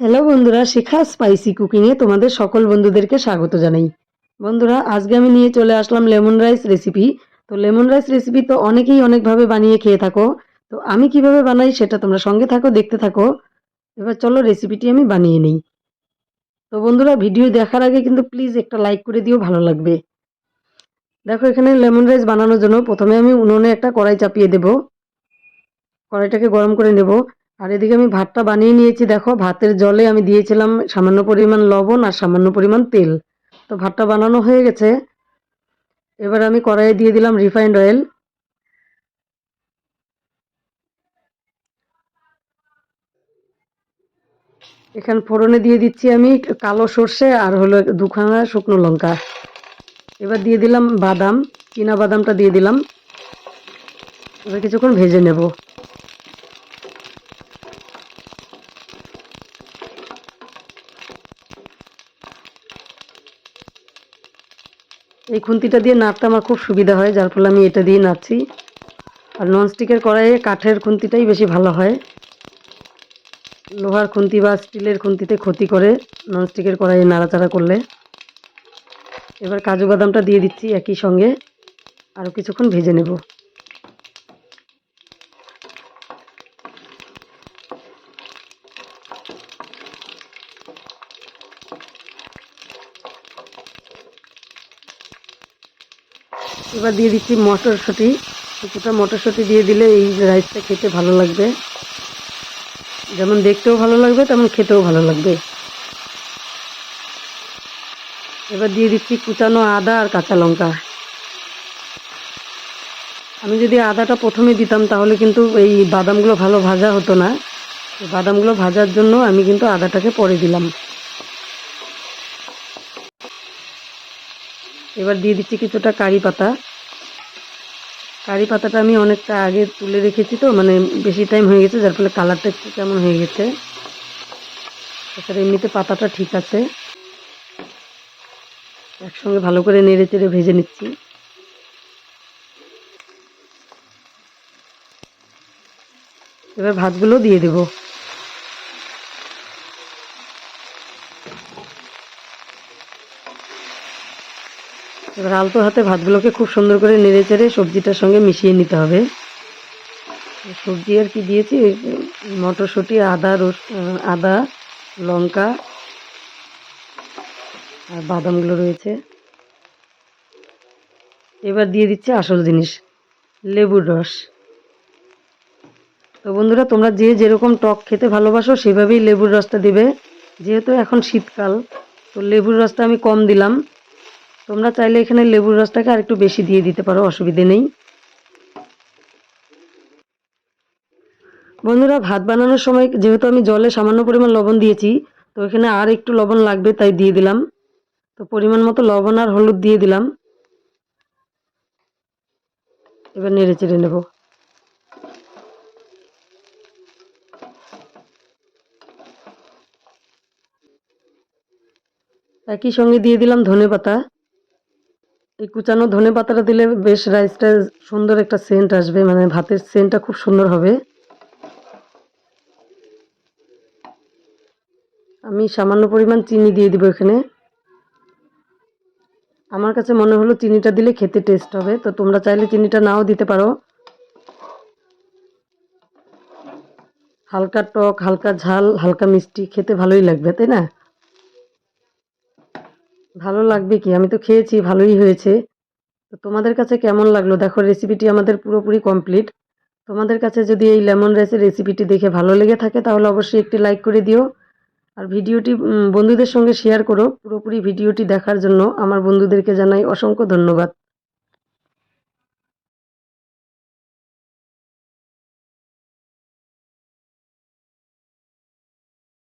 Hello বন্ধুরা, শেখা spicy কুকিংয়ে তোমাদের সকল বন্ধুদেরকে স্বাগত জানাই। বন্ধুরা, আজকে আমি নিয়ে চলে আসলাম লেমন রাইস রেসিপি তো লেমন রাইস রেসিপি তো অনেকেই অনেকভাবে বানিয়ে খেয়ে থাকো। তো আমি কীভাবে বানাই সেটা তোমরা সঙ্গে থাকো, দেখতে থাকো। এবার চলো রেসিপিটি আমি বানিয়ে নিই। তো বন্ধুরা ভিডিও দেখার আগে কিন্তু প্লিজ একটা লাইক করে দিও, ভালো লাগবে। দেখো, এখানে লেমন রাইস বানানোর জন্য প্রথমে আমি উনুনে একটা কড়াই চাপিয়ে দেব। কড়াইটাকে গরম করে নেব। আর এদিকে আমি ভাতটা বানিয়ে নিয়েছি, দেখো। ভাতের জলে আমি দিয়েছিলাম সামান্য পরিমাণ লবণ আর সামান্য পরিমাণ তেল। তো ভাতটা বানানো হয়ে গেছে। এবার আমি কড়াইয়ে দিয়ে দিলাম রিফাইন্ড অয়েল। এখানে ফোড়নে দিয়ে দিচ্ছি আমি কালো সর্ষে আর হলো দুখানা শুকনো লঙ্কা। এবার দিয়ে দিলাম বাদাম চীনা বাদামটা দিয়ে দিলাম। এবার কিছুক্ষণ ভেজে নেব। এই খুন্তিটা দিয়ে নাড়তে আমার খুব সুবিধা হয়, যার ফলে আমি এটা দিয়ে নাড়ছি। আর ননস্টিকের কড়াইয়ে কাঠের খুন্তিটাই বেশি ভালো হয়। লোহার খুন্তি বা স্টিলের খুন্তিতে ক্ষতি করে ননস্টিকের কড়াইয়ে নাড়াচাড়া করলে। এবার কাজু বাদামটা দিয়ে দিচ্ছি একই সঙ্গে। আরও কিছুক্ষণ ভেজে নেব। এবার দিয়ে দিচ্ছি মটরশুঁটি। কিছুটা মটরশুঁটি দিয়ে দিলে এই রাইসটা খেতে ভালো লাগবে। যেমন দেখতেও ভালো লাগবে, তেমন খেতেও ভালো লাগবে। এবার দিয়ে দিচ্ছি কুচানো আদা আর কাঁচা লঙ্কা। আমি যদি আদাটা প্রথমে দিতাম, তাহলে কিন্তু এই বাদামগুলো ভালো ভাজা হতো না। বাদামগুলো ভাজার জন্য আমি কিন্তু আদাটাকে পরে দিলাম। এবার দিয়ে দিচ্ছি কিছুটা কারি পাতা। কারি পাতাটা আমি অনেকটা আগে তুলে রেখেছি তো মানে বেশি টাইম হয়ে গেছে, যার ফলে কালারটা একটু কেমন হয়ে গেছে। তাছাড়া এমনিতে পাতাটা ঠিক আছে। একসঙ্গে ভালো করে নেড়ে চেড়ে ভেজে নিচ্ছি। এবার ভাতগুলো দিয়ে দেবো। এবার আলতো হাতে ভাতগুলোকে খুব সুন্দর করে নেড়ে চেড়ে সবজিটার সঙ্গে মিশিয়ে নিতে হবে। সবজি আর কি দিয়েছি? মটরশুঁটি, আদা, রস আদা, লঙ্কা আর বাদামগুলো রয়েছে। এবার দিয়ে দিচ্ছে আসল জিনিস, লেবুর রস। তো বন্ধুরা, তোমরা যে যেরকম টক খেতে ভালোবাসো, সেভাবেই লেবুর রসটা দিবে। যেহেতু এখন শীতকাল, তো লেবুর রসটা আমি কম দিলাম। তোমরা চাইলে এখানে লেবুর রসটাকে আর একটু বেশি দিয়ে দিতে পারো, অসুবিধে নেই। বন্ধুরা, ভাত বানানোর সময় যেহেতু আমি জলে সামান্য পরিমাণ লবণ দিয়েছি, তো এখানে আর একটু লবণ লাগবে তাই দিয়ে দিলাম। তো পরিমাণ মতো লবণ আর হলুদ দিয়ে দিলাম। এবার নেড়ে চেড়ে নেব। একই সঙ্গে দিয়ে দিলাম ধনে পাতা। এই কুচানো ধনে পাতাটা দিলে বেশ রাইসটা সুন্দর একটা সেন্ট আসবে মানে ভাতের সেন্টটা খুব সুন্দর হবে। আমি সামান্য পরিমাণ চিনি দিয়ে দিব এখানে। আমার কাছে মনে হলো চিনিটা দিলে খেতে টেস্ট হবে, তো তোমরা চাইলে চিনিটা নাও দিতে পারো। হালকা টক, হালকা ঝাল, হালকা মিষ্টি, খেতে ভালোই লাগবে, তাই না? ভালো লাগবে কি? আমি তো খেয়েছি, ভালোই হয়েছে। তো তোমাদের কাছে কেমন লাগল? দেখো রেসিপিটি আমাদের পুরোপুরি কমপ্লিট তোমাদের কাছে যদি এই লেমন রাইসের রেসিপিটি দেখে ভালো লেগে থাকে, তাহলে অবশ্যই একটি লাইক করে দিও। আর ভিডিওটি বন্ধুদের সঙ্গে শেয়ার করো পুরোপুরি ভিডিওটি দেখার জন্য। আমার বন্ধুদেরকে জানাই অসংখ্য ধন্যবাদ।